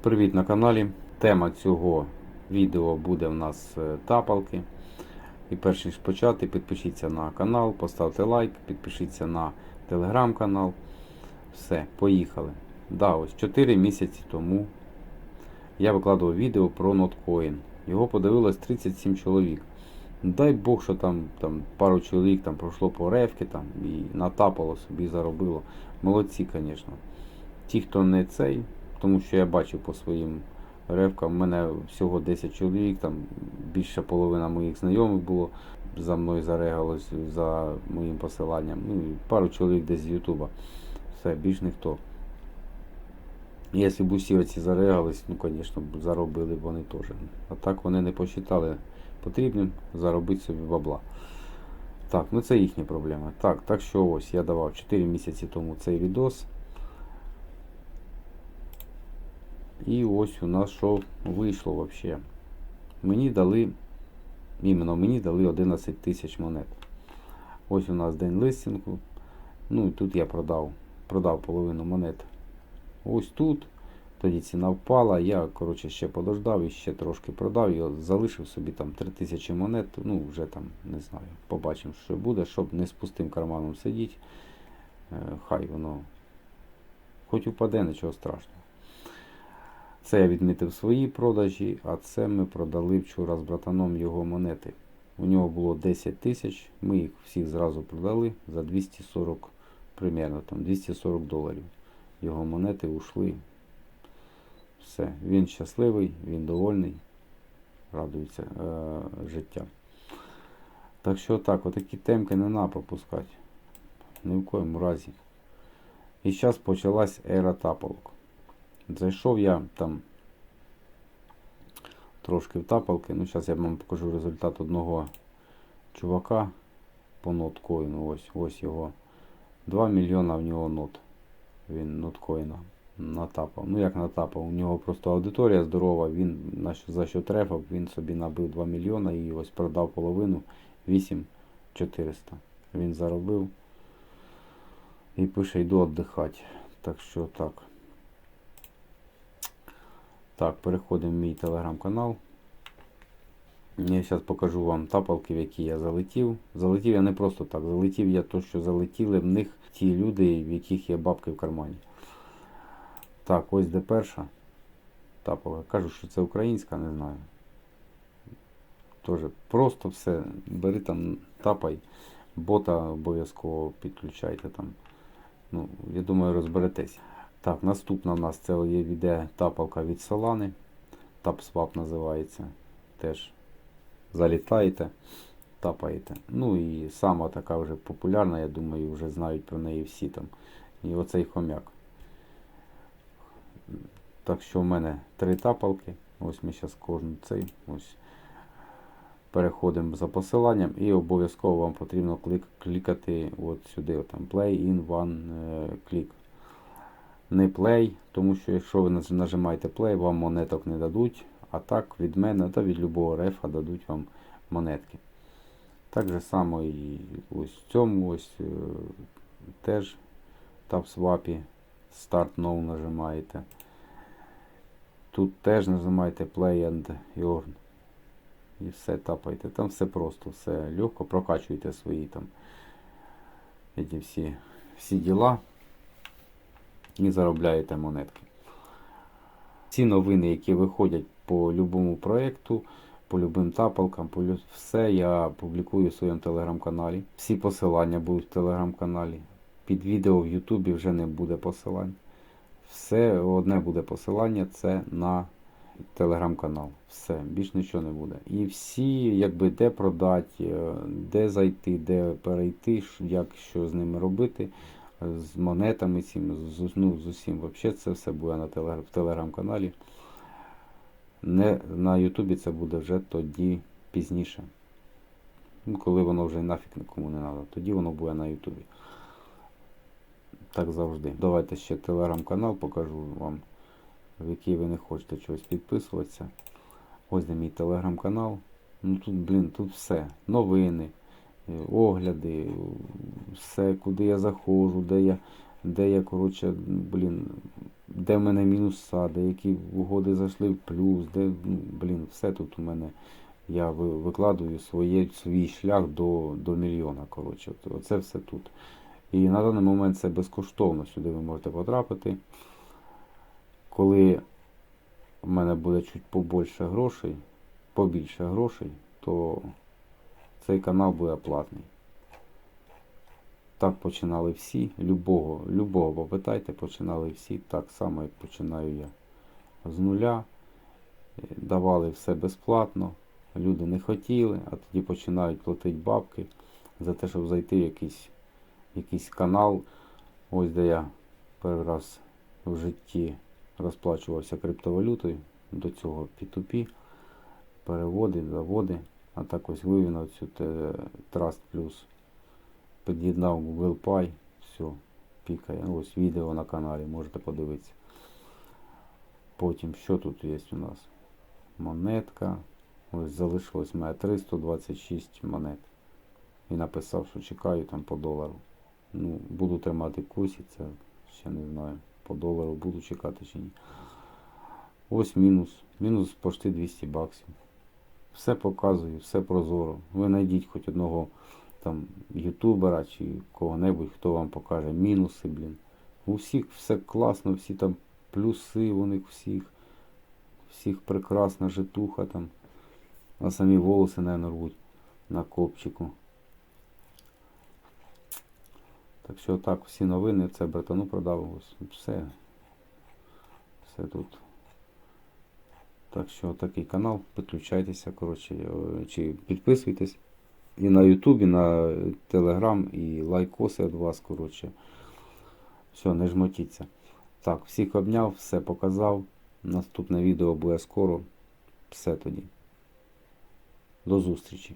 Привіт на каналі. Тема цього відео буде в нас е, тапалки. І перш ніж почати, підпишіться на канал, поставте лайк, підпишіться на телеграм-канал. Все, поїхали. Да, ось 4 місяці тому я викладував відео про ноткоін. Його подивилось 37 чоловік. Дай Бог, що там, там пару чоловік там пройшло по ревки там, і натапало собі, заробило. Молодці, звісно. Ті, хто не цей, тому що я бачив по своїм ревкам, в мене всього 10 чоловік, там більше половина моїх знайомих було, за мною зарегалось за моїм посиланням. Ну, і пару чоловік десь з Ютуба. Все, більш ніхто. Якщо б усі оці зарегались, ну, звісно, заробили б вони теж. А так вони не посчитали потрібним заробити собі бабла. Так, ну це їхня проблема. Так, так що ось я давав 4 місяці тому цей відос. І ось у нас що вийшло взагалі. Мені дали, іменно мені дали 11 тисяч монет. Ось у нас день листингу. Ну і тут я продав, продав половину монет. Ось тут. Тоді ціна впала. Я коротше, ще подождав і ще трошки продав. І залишив собі там 3000 монет. Ну, вже там не знаю. Побачимо, що буде, щоб не з пустим карманом сидіти. Е, Хай воно хоч упаде, нічого страшного. Це я відмітив свої продажі, а це ми продали вчора з братаном його монети. У нього було 10 тисяч, ми їх всіх зразу продали за 240, примерно там 240 доларів. Його монети ушли. Все, він щасливий, він довольний, радується е, життя. Так що так, отакі темки не треба пропускати. Ні в коєму разі. І зараз почалась ера тапалок. Зайшов я там трошки в тапалки. Ну, зараз я вам покажу результат одного чувака по ноткоїну. Ось ось його. 2 мільйона в нього нот. Він ноткоїна натапав. Ну як натапав? У нього просто аудиторія здорова, він на що- за що трефав, він собі набив 2 мільйона і ось продав половину 8400. Він заробив і пише йду віддихати. Так що так. Так, переходимо в мій телеграм-канал. Я зараз покажу вам тапалки, в які я залетів. Залетів я не просто так, залетів я то, що залетіли в них ті люди, в яких є бабки в кармані. Так, ось де перша тапалка. Кажуть, що це українська, не знаю. Тоже просто все. Бери там, тапай, бота обов'язково підключайте там. Ну, я думаю, розберетесь. Так, наступна у нас це є віде тапалка від Solani. TapSwap називається. Теж залітаєте, тапаєте. Ну і сама така вже популярна, я думаю, вже знають про неї всі там. І оцей хомяк. Так що в мене три тапалки. Ось ми зараз кожен цей. Ось. Переходимо за посиланням і обов'язково вам потрібно клик, клікати от сюди, там Play in one е, click. Не play, тому що якщо ви нажимаєте play, вам монеток не дадуть, а так від мене та від любого рефа дадуть вам монетки. Так же само і ось в цьому ось е, теж TapSwap Start Now нажимаєте. Тут теж нажимаєте Play and Earn. І все тапайте. Там все просто, все легко, прокачуйте свої там ці всі, всі діла і заробляєте монетки. Ці новини, які виходять по любому проєкту, по любим тапалкам, по лю- все я публікую в своєму телеграм-каналі. Всі посилання будуть в телеграм-каналі. Під відео в Ютубі вже не буде посилань. Все одне буде посилання це на телеграм-канал. Все, більш нічого не буде. І всі, якби де продати, е, де зайти, де перейти, як що з ними робити, з монетами цими, з, ну, з усім. Взагалі це все буде на телегр- в телеграм-каналі. Не на Ютубі це буде вже тоді пізніше. Ну, коли воно вже нафіг нікому не треба. Тоді воно буде на Ютубі. Так завжди. Давайте ще телеграм-канал покажу вам, в який ви не хочете чогось підписуватися. Ось де мій телеграм-канал. Ну тут, блін, тут все. Новини, е, огляди, все, куди я заходжу, де я де я, коротше, блін, де в мене мінуса, де які угоди зайшли в плюс, де, ну, блін, все тут у мене. Я викладую своє, свій шлях до, до мільйона. Коротше, оце все тут. І на даний момент це безкоштовно. Сюди ви можете потрапити. Коли в мене буде чуть побільше грошей, побільше грошей, то цей канал буде платний. Так починали всі. Любого, любого попитайте, починали всі так само, як починаю я. З нуля. Е, Давали все безплатно. Люди не хотіли, а тоді починають платити бабки за те, щоб зайти в якийсь, якийсь канал. Ось де я перший раз в житті розплачувався криптовалютою. До цього P2P, переводи, заводи. А так ось вивів цю Trust Plus. Під'єднав Google Pay, все, пікає. Ось відео на каналі, можете подивитися. Потім, що тут є у нас? Монетка. Ось залишилось у мене 326 монет. І написав, що чекаю там по долару. Ну, буду тримати в курсі, це ще не знаю. По долару буду чекати чи ні. Ось мінус. Мінус почти 200 баксів. Все показую, все прозоро. Ви знайдіть хоч одного там ютубера чи кого-небудь, хто вам покаже мінуси, блін. У всіх все класно, всі там плюси у них всіх. Всіх прекрасна житуха там. А самі волоси не рвуть на копчику. Так що так, всі новини, це братану продав. Ось все. Все тут. Так що такий канал, підключайтеся, коротше, е, чи підписуйтесь. І на Ютубі, на Телеграм, і лайкоси від вас, коротше. Все, не жмотіться. Так, всіх обняв, все показав. Наступне відео буде скоро. Все тоді. До зустрічі.